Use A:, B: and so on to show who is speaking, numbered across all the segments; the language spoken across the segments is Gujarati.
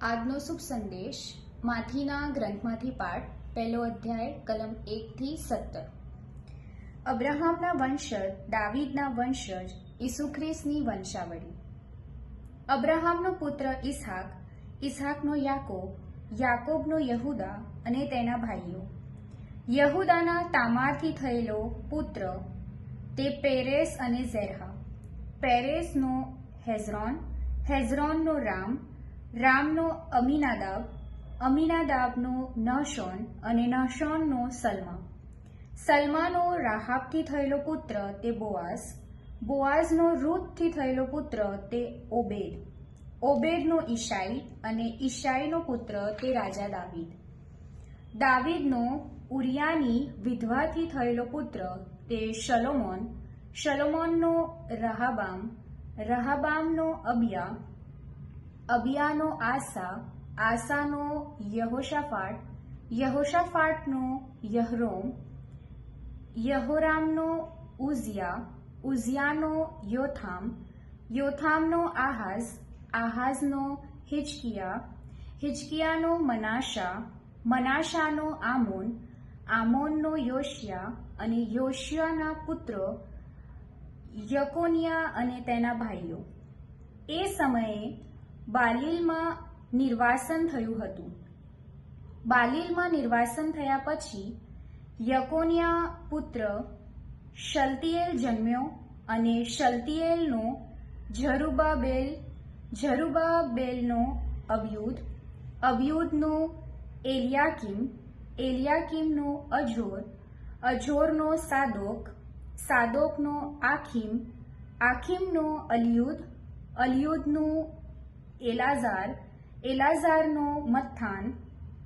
A: આજનો શુભ સંદેશ માથીના ગ્રંથમાંથી પાઠ, પહેલો અધ્યાય, કલમ એકથી સત્તર. અબ્રાહામના વંશજ, દાવીદના વંશજ, ઈસુ ખ્રિસ્તની વંશાવળી. અબ્રાહામનો પુત્ર ઇસહાક ઇસહાકનો યાકોબ, યાકોબનો યહુદા અને તેના ભાઈઓ. યહુદાના તામારથી થયેલો પુત્ર, તે પેરેસ અને ઝેરહા. પેરેસનો હેઝરોન, હેઝરોનનો રામ રામનો અમીનાદાબ, અમીનાદાબનો નહશોન અને નહશોનનો સલમા. સલમાનો રાહાબથી થયેલો પુત્ર તે બોઆઝ, બોઆઝનો રૂથથી થયેલો પુત્ર તે ઓબેદ. ઓબેદનો ઈશાઈ અને ઈશાઈનો પુત્ર તે રાજા દાવીદ. દાવીદનો ઉરિયાની વિધવાથી થયેલો પુત્ર તે શલોમોન, શલોમોનનો રહાબામ, રહાબામનો અબિયા અબિયાનો આસા, આસાનો યહોશાફાટ, યહોશાફાટનો યહરોમ, યહોરામનો ઉઝિયા, ઉઝિયાનો યોથામ, યોથામનો આહાઝ, આહાઝનો હિચકિયા હિચકિયાનો મનાશા, મનાશાનો આમોન, આમોનનો યોશિયા અને યોશિયાના પુત્રો યકોનિયા અને તેના ભાઈઓ. એ સમયે બાલીલમાં નિર્વાસન થયું હતું. બાલીલમાં નિર્વાસન થયા પછી યકોનિયા પુત્ર શલ્તિયેલ જન્મ્યો અને શલ્તિયેલનો ઝરુબાબેલ, ઝરુબાબેલનો અબયુદ, અબયુદનો એલિયાકીમ, એલિયાકીમનો અજોર, અજોરનો સાદોક, સાદોકનો આખીમ, આખીમનો અલિયુદ, અલિયુદનું એલાઝાર, એલાઝારનો મથાન,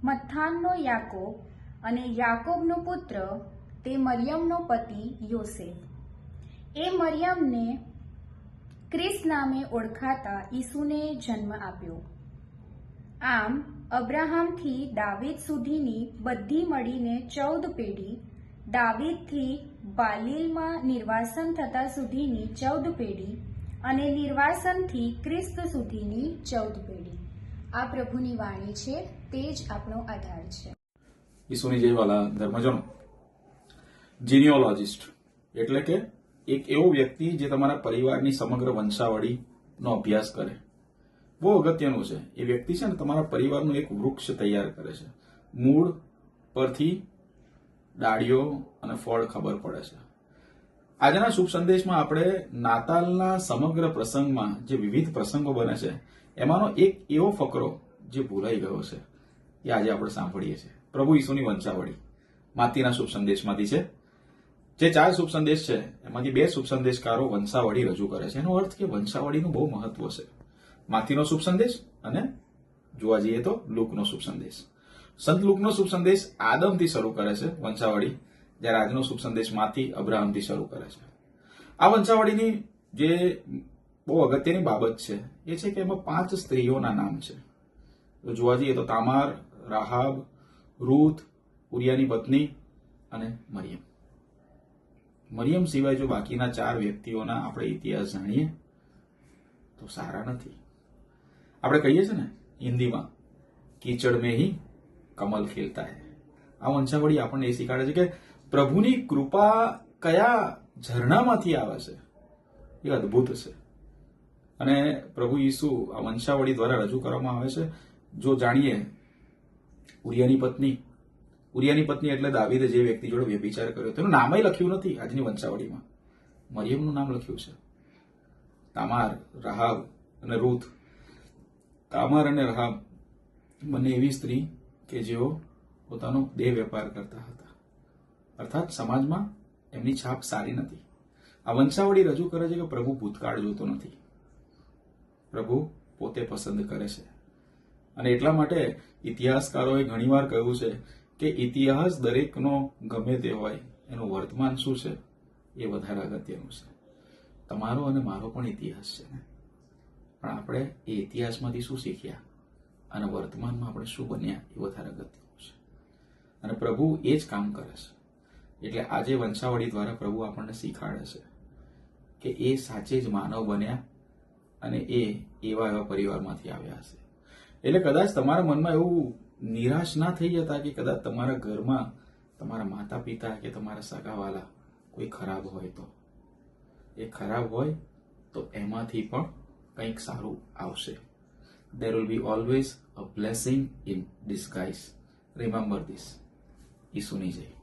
A: મથાનનો યાકોબ અને યાકોબનો પુત્ર, તે મરિયમનો પતિ યોસેફ. એ મરિયમને ક્રિસ નામે ઓળખાતા ઈસુને જન્મ આપ્યો. આમ, અબ્રાહામથી દાવીદ સુધીની બધી મળીને ચૌદ પેઢી દાવીદથી બાલીલમાં નિર્વાસન થતા સુધીની ચૌદ પેઢી અને નિર્વાસનથી ક્રિસ્ત સુધીની ચૌદ પેઢી. આ પ્રભુની વાણી છે, તે જ આપણો આધાર છે.
B: ઈસુની જયવાલા ધર્મજનો. જીનિયોલોજિસ્ટ એટલે કે એક એવો વ્યક્તિ જે તમારા પરિવારની સમગ્ર વંશાવળીનો અભ્યાસ કરે. બહુ અગત્યનું છે. એ વ્યક્તિ છે ને તમારા પરિવારનું એક વૃક્ષ તૈયાર કરે છે. મૂળ પરથી ડાળીઓ અને ફળ ખબર પડે છે. આજના શુભ સંદેશમાં આપણે નાતાલના સમગ્ર પ્રસંગમાં જે વિવિધ પ્રસંગો બને છે, એમાંનો એક એવો ફકરો જે ભૂલાઈ ગયો છે, એ આજે આપણે સાંભળીએ છીએ. પ્રભુ ઈસુની વંશાવળી, માતીના શુભ સંદેશમાંથી છે. જે ચાર શુભ સંદેશ છે, એમાંથી બે શુભ સંદેશકારો વંશાવળી રજૂ કરે છે. એનો અર્થ કે વંશાવળીનું બહુ મહત્વ છે. માથીનો શુભ સંદેશ અને જોવા જઈએ તો લુકનો શુભ સંદેશ. સંત લુકનો શુભ સંદેશ આદમથી શરૂ કરે છે વંશાવળી. જ્યારે આજનો શુભ સંદેશ માથી અબ્રાહમથી શરૂ કરે છે. આ વંશાવળીની જે બહુ અગત્યની બાબત છે, એ છે કે એમાં પાંચ સ્ત્રીઓના નામ છે. જોવા જઈએ તો તામાર, રાહાબ, રૂથ, ઉરિયાની પત્ની અને મરિયમ. મરિયમ સિવાય જો બાકીના ચાર વ્યક્તિઓના આપણે ઇતિહાસ જાણીએ, તો સારા નથી. આપણે કહીએ છીએ ને, હિન્દીમાં કીચડ મેં હી કમલ ખીલતા હે આ વંશાવળી આપણને એ શીખવાડે છે કે પ્રભુની કૃપા કયા ઝરણામાંથી આવે છે? એ અદ્ભુત છે. અને પ્રભુ ઈસુ આ વંશાવળી દ્વારા રજૂ કરવામાં આવે છે. જો જાણીએ, ઉરિયાની પત્ની ઉરિયાની પત્ની એટલે દાવીદે જે વ્યક્તિ જોડે વ્યભિચાર કર્યો, તેનું નામ લખ્યું નથી આજની વંશાવળીમાં. મરિયમનું નામ લખ્યું છે. તામાર રહાબ અને રૂથ. તામાર અને રહાબ બંને એવી સ્ત્રી કે જેઓ પોતાનો દેહ વેપાર કરતા હતા. અર્થાત સમાજમાં એમની છાપ સારી નથી. આ વંશાવળી રજૂ કરે છે કે પ્રભુ ભૂતકાળ જોતો નથી. પ્રભુ પોતે પસંદ કરે છે. અને એટલા માટે ઇતિહાસકારોએ ઘણીવાર કહ્યું છે કે ઇતિહાસ દરેકનો ગમે તે હોય, એનું વર્તમાન શું છે એ વધારે અગત્યનું છે. તમારો અને મારો પણ ઇતિહાસ છે ને? પણ આપણે એ ઇતિહાસમાંથી શું શીખ્યા? અને વર્તમાનમાં આપણે શું બન્યા એ વધારે અગત્યનું છે. અને પ્રભુ એ જ કામ કરે છે. એટલે આજે વંશાવળી દ્વારા પ્રભુ આપણને શીખાડે છે કે એ સાચે જ માનવ બન્યા અને એ એવા એવા પરિવારમાંથી આવ્યા હશે. એટલે કદાચ તમારા મનમાં એવું નિરાશ ના થઈ જતા કે કદાચ તમારા ઘરમાં તમારા માતા પિતા કે તમારા સગાવાલા કોઈ ખરાબ હોય તો. એ ખરાબ હોય તો એમાંથી પણ કંઈક સારું આવશે. There will be always a blessing in disguise. Remember this. ઈસુની જય.